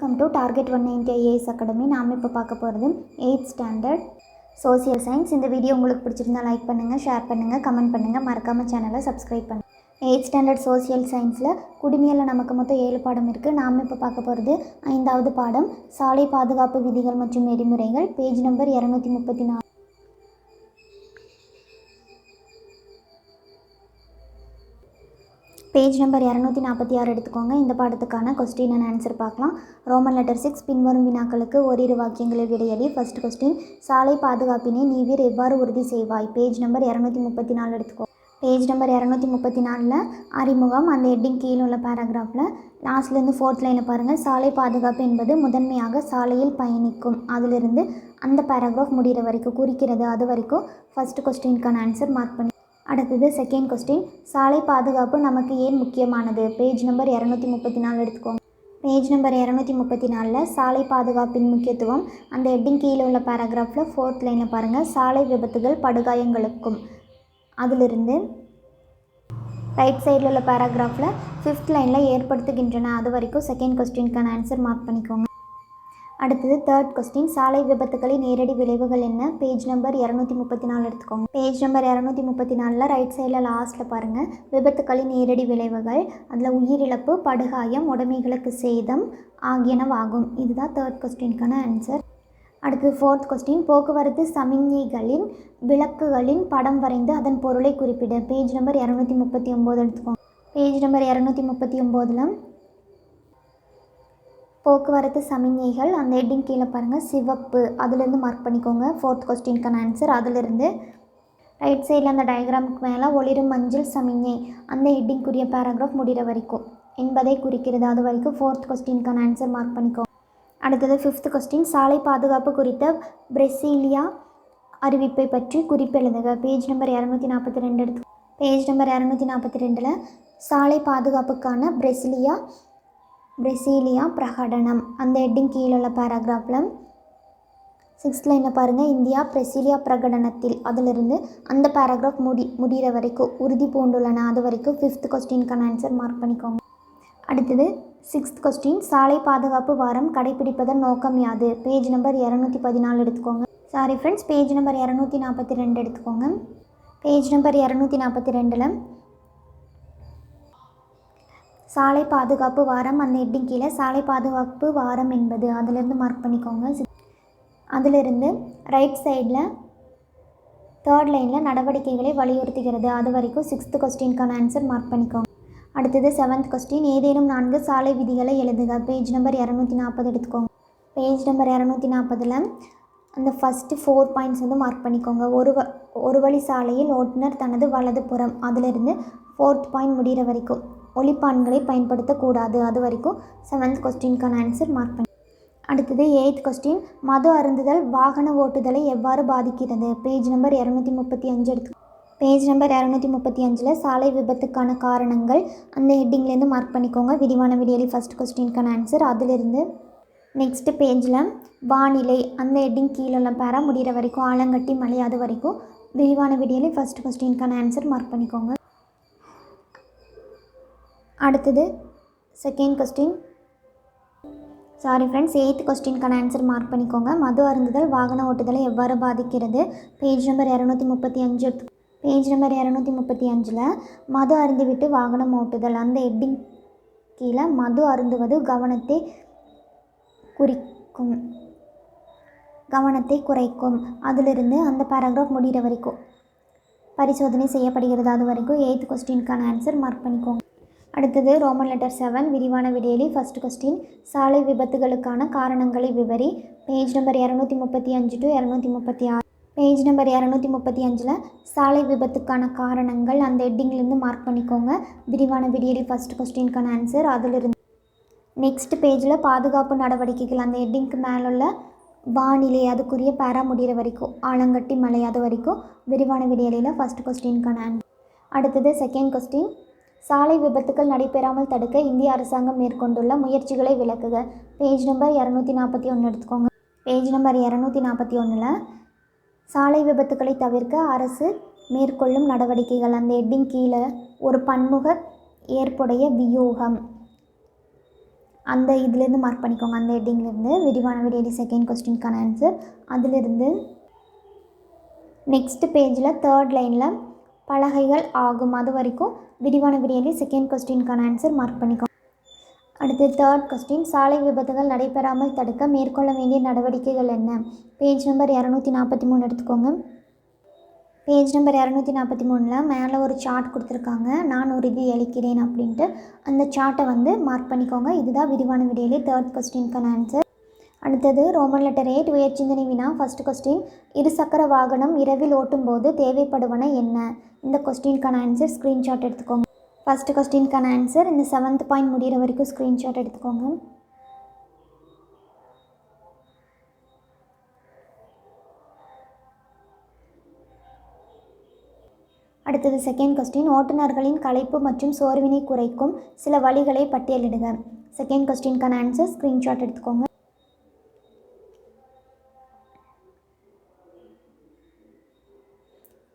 Welcome to target one ninety IAS academy நாம் இப்போ பார்க்க போகிறது எயித் ஸ்டாண்டர்ட் சோசியல் சயின்ஸ் இந்த வீடியோ உங்களுக்கு பிடிச்சிருந்தா லைக் பண்ணுங்கள் ஷேர் பண்ணுங்கள் கமெண்ட் பண்ணுங்கள் மறக்காமல் சேனலை சப்ஸ்கிரைப் பண்ணுங்கள் எயித் ஸ்டாண்டர்ட் சோசியல் சயின்ஸில் குடிமையில் நமக்கு மொத்தம் ஏழு பாடம் இருக்குது நாம் இப்போ பார்க்க போகிறது ஐந்தாவது பாடம். சாலை பாதுகாப்பு விதிகள் மற்றும் நெறிமுறைகள். பேஜ் நம்பர் இரநூத்தி முப்பத்தி நாலு. பேஜ் நம்பர் இரநூத்தி நாற்பத்தி ஆறு எடுத்துக்கோங்க. இந்த பாடத்துக்கான கொஸ்டின் அண்ட் ஆன்சர் பார்க்கலாம். ரோமன் லெட்டர் சிக்ஸ் பின்வரும் வினாக்களுக்கு ஓரிரு வாக்கியங்களில் விடையளி ஃபர்ஸ்ட் கொஸ்டின் சாலை பாதுகாப்பினை நீவீர் எவ்வாறு உறுதி செய்வாய்? பேஜ் நம்பர் இரநூத்தி முப்பத்தி நாலு எடுத்துக்கோ. பேஜ் நம்பர் இரநூத்தி முப்பத்தி நாலில் அறிமுகம். அந்த ஹெட்டிங் கீழே உள்ள பேராகிராஃபில் லாஸ்ட்லேருந்து ஃபோர்த் லைனில் பாருங்கள் சாலை பாதுகாப்பு என்பது முதன்மையாக சாலையில் பயணிக்கும். அதிலிருந்து அந்த பேராகிராஃப் முடிகிற வரைக்கும் குறிக்கிறது அது வரைக்கும் ஃபஸ்ட்டு கொஸ்டினுக்கான ஆன்சர் மார்க் பண்ணி அடுத்தது செகண்ட் கொஸ்டின் சாலை பாதுகாப்பு நமக்கு ஏன் முக்கியமானது? பேஜ் நம்பர் இரநூத்தி முப்பத்தி நாலு எடுத்துக்கோங்க. பேஜ் நம்பர் இரநூத்தி முப்பத்தி நாலில் சாலை பாதுகாப்பின் முக்கியத்துவம் அந்த ஹெட்டிங் கீழே உள்ள பேராகிராஃபில் ஃபோர்த் லைனில் பாருங்கள் சாலை விபத்துகள் படுகாயங்களுக்கும். அதிலிருந்து ரைட் சைடில் உள்ள பேராகிராஃபில் ஃபிஃப்த் லைனில் ஏற்படுத்துகின்றன. அது வரைக்கும் செகண்ட் கொஸ்டினுக்கான ஆன்சர் மார்க் பண்ணிக்கோங்க. அடுத்தது தேர்ட் கொஸ்டின் சாலை விபத்துகளின் நேரடி விளைவுகள் என்ன? பேஜ் நம்பர் இரநூத்தி முப்பத்தி நாலு எடுத்துக்கோங்க. பேஜ் நம்பர் இரநூத்தி முப்பத்தி நாலில் ரைட் சைடில் லாஸ்ட்டில் பாருங்கள் விபத்துகளின் நேரடி விளைவுகள் அதில் உயிரிழப்பு படுகாயம் உடைமைகளுக்கு சேதம் ஆகியனவாகும். இதுதான் தேர்ட் கொஸ்டினுக்கான ஆன்சர் அடுத்து ஃபோர்த் கொஸ்டின் போக்குவரத்து சமிஞ்ஞைகளின் விளக்குகளின் படம் வரைந்து அதன் பொருளை குறிப்பிட. பேஜ் நம்பர் இரநூத்தி முப்பத்தி ஒம்பது எடுத்துக்கோங்க. பேஜ் நம்பர் இரநூத்தி முப்பத்தி ஒம்போதில் போக்குவரத்து சமிஞ்ஞைகள் அந்த ஹெட்டிங் கீழே பாருங்கள் சிவப்பு அதுலேருந்து மார்க் பண்ணிக்கோங்க. ஃபோர்த் கொஸ்டினுக்கான ஆன்சர் அதிலிருந்து. ரைட் சைடில் அந்த டயக்ராமுக்கு மேலே ஒளிரும் மஞ்சள் சமிஞ்ஞை அந்த ஹெட்டிங்குரிய பேராகிராஃப் முடிகிற வரைக்கும். என்பதை குறிக்கிறது. அது வரைக்கும் ஃபோர்த் கொஸ்டினுக்கான ஆன்சர் மார்க் பண்ணிக்கோங்க. அடுத்தது ஃபிஃப்த் கொஸ்டின் சாலை பாதுகாப்பு குறித்த பிரசீலியா அறிவிப்பை பற்றி குறிப்பெழுதுக. பேஜ் நம்பர் இரநூத்தி நாற்பத்தி ரெண்டு எடுத்து பேஜ் நம்பர் இரநூத்தி நாற்பத்தி ரெண்டில் சாலை பாதுகாப்புக்கான பிரசிலியா பிரசீலியா பிரகடனம். அந்த ஹெட்டிங் கீழே உள்ள பேராகிராஃபில் சிக்ஸ்த் லைனில் பாருங்கள் இந்தியா பிரசீலியா பிரகடனத்தில். அதிலிருந்து அந்த பேராகிராஃப் முடி முடிகிற வரைக்கும் உறுதி பூண்டுள்ளன. அது வரைக்கும் ஃபிஃப்த் கொஸ்டினுக்கான ஆன்சர் மார்க் பண்ணிக்கோங்க. அடுத்தது சிக்ஸ்த் கொஸ்டின் சாலை பாதுகாப்பு வாரம் கடைபிடிப்பதன் நோக்கம் யாது? பேஜ் நம்பர் இரநூத்தி பதினாலு எடுத்துக்கோங்க. சாரி ஃப்ரெண்ட்ஸ் பேஜ் நம்பர் இரநூத்தி நாற்பத்தி ரெண்டு எடுத்துக்கோங்க. பேஜ் நம்பர் இரநூத்தி நாற்பத்தி ரெண்டில் சாலை பாதுகாப்பு வாரம். அந்த ஹெட்டிங் கீழே சாலை பாதுகாப்பு வாரம் என்பது. அதிலிருந்து மார்க் பண்ணிக்கோங்க. அதிலிருந்து ரைட் சைடில் தேர்ட் லைனில் நடவடிக்கைகளை வலியுறுத்துகிறது. அது வரைக்கும் சிக்ஸ்த்து கொஸ்டினுக்கான ஆன்சர் மார்க் பண்ணிக்கோங்க. அடுத்தது செவன்த் கொஸ்டின் ஏதேனும் நான்கு சாலை விதிகளை எழுதுக. பேஜ் நம்பர் இரநூத்தி நாற்பது எடுத்துக்கோங்க. பேஜ் நம்பர் இரநூத்தி நாற்பதில் அந்த ஃபஸ்ட்டு ஃபோர் பாயிண்ட்ஸ் வந்து மார்க் பண்ணிக்கோங்க. ஒரு வ ஒரு வழி சாலையில் ஓட்டுநர் தனது வலது புறம் அதிலிருந்து ஃபோர்த் பாயிண்ட் முடிகிற வரைக்கும். ஒளிப்பான்களை பயன்படுத்தக்கூடாது. அது வரைக்கும் செவன்த் கொஸ்டினுக்கான ஆன்சர் மார்க் பண்ணி அடுத்தது எயித் கொஸ்டின் மது அருந்துதல் வாகன ஓட்டுதலை எவ்வாறு பாதிக்கிறது? பேஜ் நம்பர் இரநூத்தி முப்பத்தி அஞ்சு எடுத்து பேஜ் நம்பர் இரநூத்தி முப்பத்தி அஞ்சில் சாலை விபத்துக்கான காரணங்கள் அந்த ஹெட்டிங்லேருந்து மார்க் பண்ணிக்கோங்க. விரிவான விடியலி ஃபஸ்ட் கொஸ்டினுக்கான ஆன்சர் அதிலிருந்து நெக்ஸ்ட்டு பேஜில் வானிலை அந்த ஹெட்டிங் கீழே பேரா முடிகிற வரைக்கும் ஆலங்கட்டி மலை அது வரைக்கும் விரிவான விடியலி ஃபஸ்ட் கொஸ்டினுக்கான ஆன்சர் மார்க் பண்ணிக்கோங்க. அடுத்தது second question sorry friends eighth கொஸ்டினுக்கான answer mark பண்ணிக்கோங்க. மது அருந்துதல் வாகன ஓட்டுதலை எவ்வாறு பாதிக்கிறது? பேஜ் நம்பர் இரநூத்தி முப்பத்தி அஞ்சு. பேஜ் நம்பர் இரநூத்தி முப்பத்தி அஞ்சில் மது அருந்திவிட்டு வாகனம் ஓட்டுதல். அந்த ஹெட்டிங் கீழே மது அருந்துவது கவனத்தை குறிக்கும். கவனத்தை குறைக்கும். அதிலிருந்து அந்த பேராகிராஃப் முடிகிற வரைக்கும் பரிசோதனை செய்யப்படுகிறது. அது வரைக்கும் எயித்து கொஸ்டினுக்கான ஆன்சர் மார்க் பண்ணிக்கோங்க. அடுத்தது ரோமன் லெட்டர் செவன் விரிவான விடையலி ஃபஸ்ட் கொஸ்டின் சாலை விபத்துகளுக்கான காரணங்களை விவரி. பேஜ் நம்பர் இரநூத்தி முப்பத்தி அஞ்சு டு இரநூத்தி முப்பத்தி ஆறு பேஜ் நம்பர் இரநூத்தி முப்பத்தி அஞ்சில் சாலை விபத்துக்கான காரணங்கள் அந்த ஹெட்டிங்லேருந்து மார்க் பண்ணிக்கோங்க. விரிவான விடியலி ஃபஸ்ட் கொஸ்டினுக்கான ஆன்சர் அதிலிருந்து. நெக்ஸ்ட் பேஜில் பாதுகாப்பு நடவடிக்கைகள். அந்த ஹெட்டிங்க்கு மேலுள்ள வானிலை அதுக்குரிய பேரா முடிகிற வரைக்கும் ஆலங்கட்டி மலை அது வரைக்கும் விரிவான விடியலையில் ஃபஸ்ட் கொஸ்டினுக்கான ஆன்சர் அடுத்தது செகண்ட் கொஸ்டின் சாலை விபத்துக்கள் நடைபெறாமல் தடுக்க இந்திய அரசாங்கம் மேற்கொண்டுள்ள முயற்சிகளை விளக்குக. பேஜ் நம்பர் இரநூத்தி நாற்பத்தி ஒன்று எடுத்துக்கோங்க. பேஜ் நம்பர் இரநூத்தி நாற்பத்தி ஒன்றில் சாலை விபத்துக்களை தவிர்க்க அரசு மேற்கொள்ளும் நடவடிக்கைகள். அந்த ஹெட்டிங் கீழே ஒரு பன்முக ஏற்புடைய வியூகம். அந்த இதுலேருந்து மார்க் பண்ணிக்கோங்க. அந்த ஹெட்டிங்லேருந்து விரிவான விடையடி செகண்ட் கொஸ்டின்கான ஆன்சர் அதிலிருந்து நெக்ஸ்ட் பேஜில் தேர்ட் லைனில் பலகைகள் ஆகும். அது வரைக்கும் விரிவான விடையலி செகண்ட் கொஸ்டினுக்கான ஆன்சர் மார்க் பண்ணிக்கோங்க. அடுத்து தேர்ட் கொஸ்டின் சாலை விபத்துகள் நடைபெறாமல் தடுக்க மேற்கொள்ள வேண்டிய நடவடிக்கைகள் என்ன? பேஜ் நம்பர் இரநூத்தி நாற்பத்தி மூணு எடுத்துக்கோங்க. பேஜ் நம்பர் இரநூத்தி நாற்பத்தி மூணில் மேலே ஒரு சார்ட் கொடுத்துருக்காங்க. நான் உறுதி அளிக்கிறேன் அப்படின்ட்டு அந்த சார்ட்டை வந்து மார்க் பண்ணிக்கோங்க. இதுதான் விரிவான விடையிலே தேர்ட் கொஸ்டினுக்கான ஆன்சர் அடுத்தது ரோமன் லெட்டர் எயிட் உயர்ச்சிந்தனை வினா ஃபஸ்ட் கொஸ்டின் இருசக்கர வாகனம் இரவில் ஓட்டும்போது தேவைப்படுவன என்ன? இந்த கொஸ்டினுக்கான ஆன்சர் ஸ்க்ரீன்ஷாட் எடுத்துக்கோங்க. ஃபஸ்ட்டு கொஸ்டினுக்கான ஆன்சர் இந்த செவன்த் பாயிண்ட் முடிகிற வரைக்கும் ஸ்க்ரீன்ஷாட் எடுத்துக்கோங்க. அடுத்தது செகண்ட் கொஸ்டின் ஓட்டுநர்களின் களைப்பு மற்றும் சோர்வினை குறைக்கும் சில வழிகளை பட்டியலிடுக. செகண்ட் கொஸ்டினுக்கான ஆன்சர் ஸ்க்ரீன்ஷாட் எடுத்துக்கோங்க.